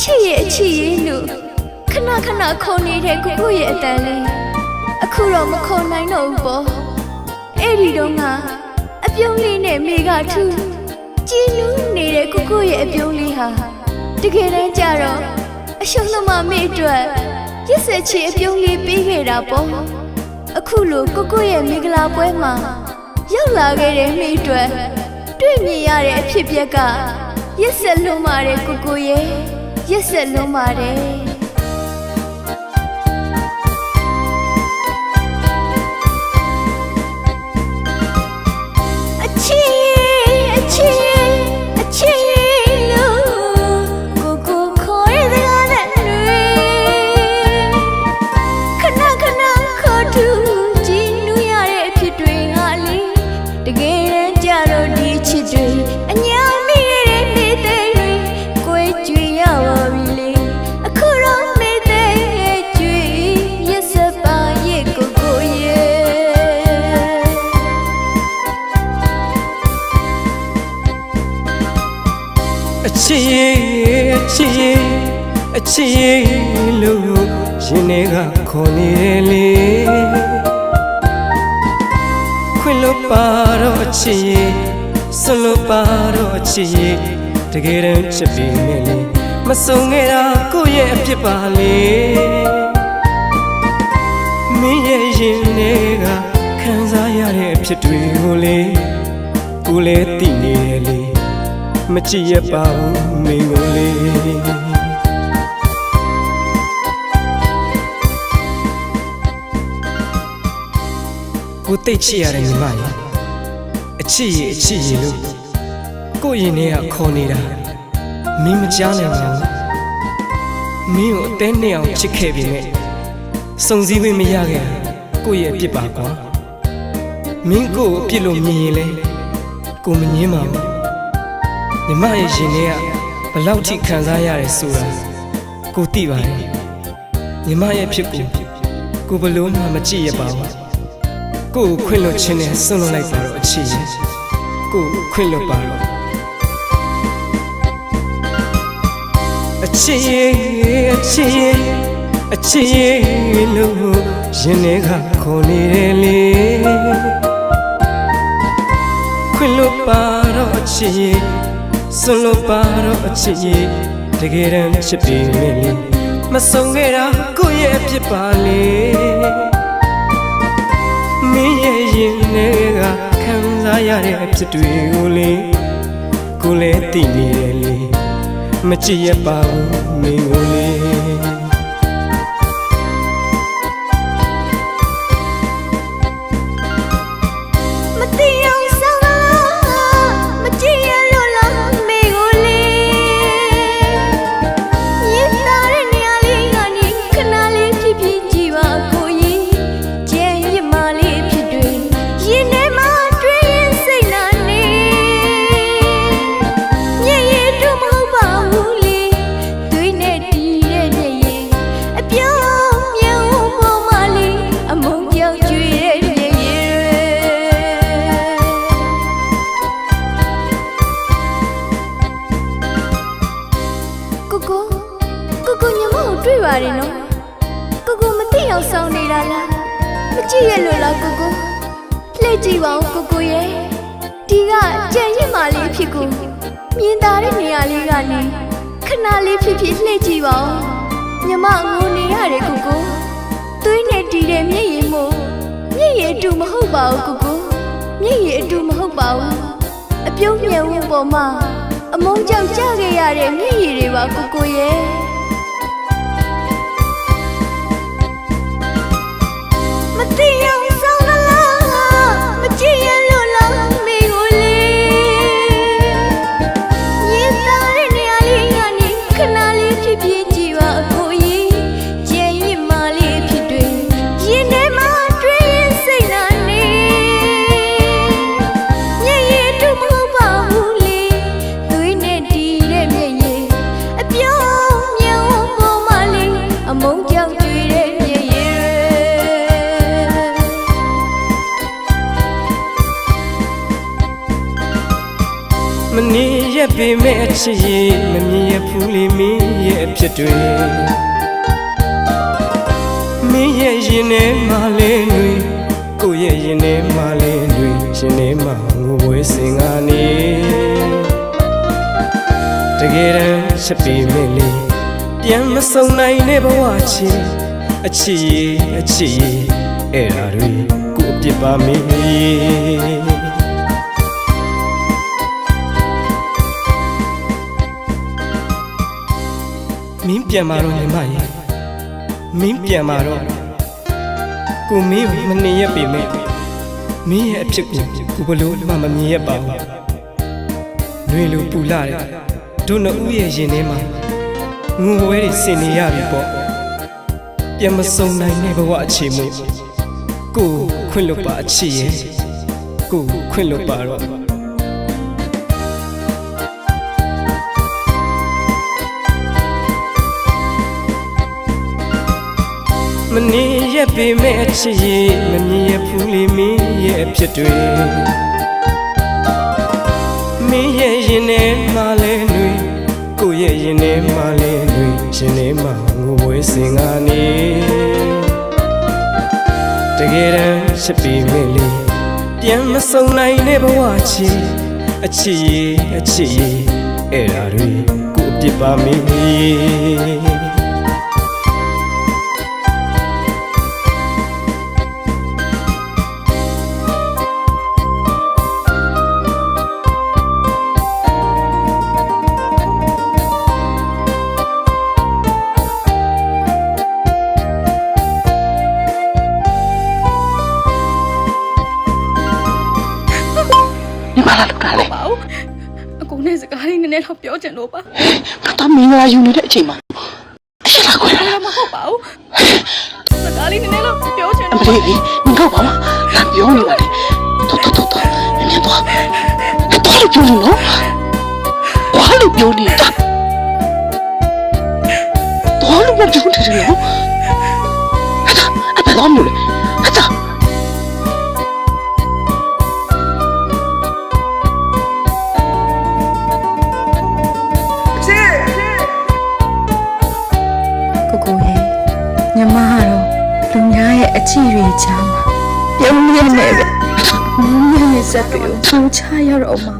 ချစ်ရဲ့အချစ်ရဲ့လို့ခဏခဏခေါ်နေတဲ့ကိုကိုရဲ့အတန်လေးအခုတော့မခေါ်နိုင်တော့ဘူးပေါ့အဲ့ဒီတော့ကအပြုံးလေးနဲ့မိကထူးကြည်နူးနေတဲ့ကိုကိုရဲ့အပြုံးလေးဟာတကယ်တမ်းကျတော့အရှုံးသမားမိအတွက်ရစ်ဆက်ချီအပြုံးလေးပေးခဲ့တာပေါ့အခုလိုကိုကိုရဲ့မိဂလာပွဲမှာရောက်လာခဲ့တဲ့မိအတွက်တွေ့မြင်ရတဲ့အဖြစ်အပျက်က ရစ်ဆက်လွန်ပါတယ်ကိုကိုရဲ့ရစ်ဆက်လွန်ပါတယ် အချစ်ရဲ့အချစ်ရဲ့အချစ်ရဲ့လို့ရင်ထဲကခေါ်နေတယ်လေခွင်လို့ပါတော့အချစ်ရဲ့ဆွလို့ပါတော့အချစ်ရဲ့တကယ်တမ်းချစ်ပြီးနေလေမဆုံခဲ့တာကိုယ့်ရဲ့အဖြစ်ပါလေမင်းရဲ့ရင်ထဲကခံစားရတဲ့အဖြစ်တွေကိုလေကိုယ်လည်းသိနေတယ်လေ မကြည့်ရပါဘူးမင်းကိုလေကိုတိတ်ချစ်ရတယ်ညီမရေအချစ်ရအချစ်ရလို့ကိုယ့်ရင်ထဲကခေါ်နေတာမင်းမကြားနိုင်ပါဘူးမင်းကိုအသေးနဲ့အောင်ချစ်ခဲ့ပြီမဲ့စုံစည်းခွင့်မရခဲ့တာကိုယ့်ရဲ့အပြစ်ပါကွာမင်းကိုယ့်ကိုအပြစ်လို့မြင်ရင်လေကိုမငင်းပါဘူး မြမရဲ့ရင်ထဲကဘလောက်ထိခံစားရတယ်ဆိုတာကိုသိပါတယ်မြမရဲ့ဖြစ်ကိုကိုဘလို့မှမကြည့်ရပါဘူးကိုကိုခွင့်လွတ်ခြင်းနဲ့ဆွန့်လွတ်လိုက်ပါတော့အချစ်ရဲ့ကိုကိုခွင့်လွတ်ပါတော့အချစ်ရဲ့အချစ်ရဲ့အချစ်ရဲ့လို့ရင်ထဲကခေါ်နေတယ်လေခွင်လို့ပါတော့အချစ်ရဲ့ ဆွလို့ပါတော့အချစ်ရဲ့တကယ်တမ်းချစ်ပြီးမင်းလေမဆုံးခဲ့တာကိုယ့်ရဲ့အဖြစ်ပါလေမင်းရဲ့ရင်ထဲကခံစားရတဲ့အဖြစ်တွေကိုလေကိုယ်လည်းသိနေတယ်လေမကြည့်ရပါဘူးမင်းကိုလေ ပါတယ်နော်ကိုကိုမသိအောင်ဆောင်နေတာလားမကြည့်ရလို့လားကိုကိုလှည့်ကြည့်ပါဦးကိုကိုရဲ့ဒီကကြံရစ်မာလေးဖြစ်ကိုမြင်သာတဲ့နေရာလေးကနေခဏလေးဖြစ်ဖြစ်လှည့်ကြည့်ပါဦးညမငိုနေရတယ်ကိုကိုသွေးနဲ့တီးတဲ့မျက်ရည်မို့မျက်ရည်အတူမဟုတ်ပါဘူးကိုကိုမျက်ရည်အတူမဟုတ်ပါဘူးအပြုံးမြဲဝန်းပေါ်မှာအမုန်းကြောင့်ကြခဲ့ရတဲ့မျက်ရည်တွေပါကိုကိုရဲ့ ရရက်ပေမဲ့အချစ်ရဲ့မမြင်ရဖူးလေမင်းရဲ့အဖြစ်တွေမင်းရဲ့ရင်ထဲမှာလဲတွေကိုယ့်ရဲ့ရင်ထဲမှာလဲတွေရှင်ထဲမှာငိုပွဲစင်ကနေတကယ်တမ်းချက်ပေမဲ့လေပြန်မစုံနိုင်တဲ့ဘဝချီအချစ်ရဲ့အချစ်ရဲ့အဲ့ဓာတွေကိုယ်အပြစ်ပါမင်း မင်းပြန်มาတော့ညီမရေမင်းပြန်มาတော့ကိုမင်းကိုမနေရပေမဲ့မင်းရဲ့အဖြစ်ကိုကိုဘလို့မှမမြင်ရပါဘူးနှွေလိုပူလာတဲ့ဒုနှစ်ဦးရဲ့ရင်ထဲမှာငုံဝဲတွေဆင်နေရပြီပေါ့ပြန်မစုံနိုင်တဲ့ဘဝအခြေမှုကိုခွင့်လွတ်ပါအချစ်ရဲ့ကိုခွင့်လွတ်ပါတော့ မနေရပေမဲ့အချစ်ရဲ့မမြင်ရဖူးလေမင်းရဲ့အဖြစ်တွေမင်းရဲ့ရင်ထဲမှာလဲနှွေကိုယ့်ရဲ့ရင်ထဲမှာလဲနှွေရှင်ထဲမှာငိုပွဲစင်ကနေတကယ်တမ်းရှိပေမဲ့လေပြန်မစုံနိုင်တဲ့ဘဝချီအချစ်ရဲ့အချစ်ရဲ့အဲ့ဓာတွေကိုယ်အပြစ်ပါမင်း ဘာလာလုပ်တာလဲပါဘူးအကူနဲ့စကားလေးနည်းနည်းတော့ပြောချင်လို့ပါငါသားမင်္ဂလာယူနေတဲ့အချိန်မှာအရှက်လာခွဲလာမဟုတ်ပါဘူးစကားလေးနည်းနည်းတော့ပြောချင်လို့ပါလေမင်းတော့ပါမလာပြောနေပါလေတော်တော်တော်မင်းတော့တော်လို့ပြောလို့နော်ဘာလို့ပြောနေတာတော်လို့ပြောနေတယ်နော်အဲ့ဒါအဲ့ဒါတော့မလို့ ကိုကိုရဲ့ညီမကတော့လူများရဲ့အချစ်တွေချာမှာပြုံးရနေပဲမင်းရဲ့စက်တွေကိုထောင်ချရတော့မှာပေါ့အချစ်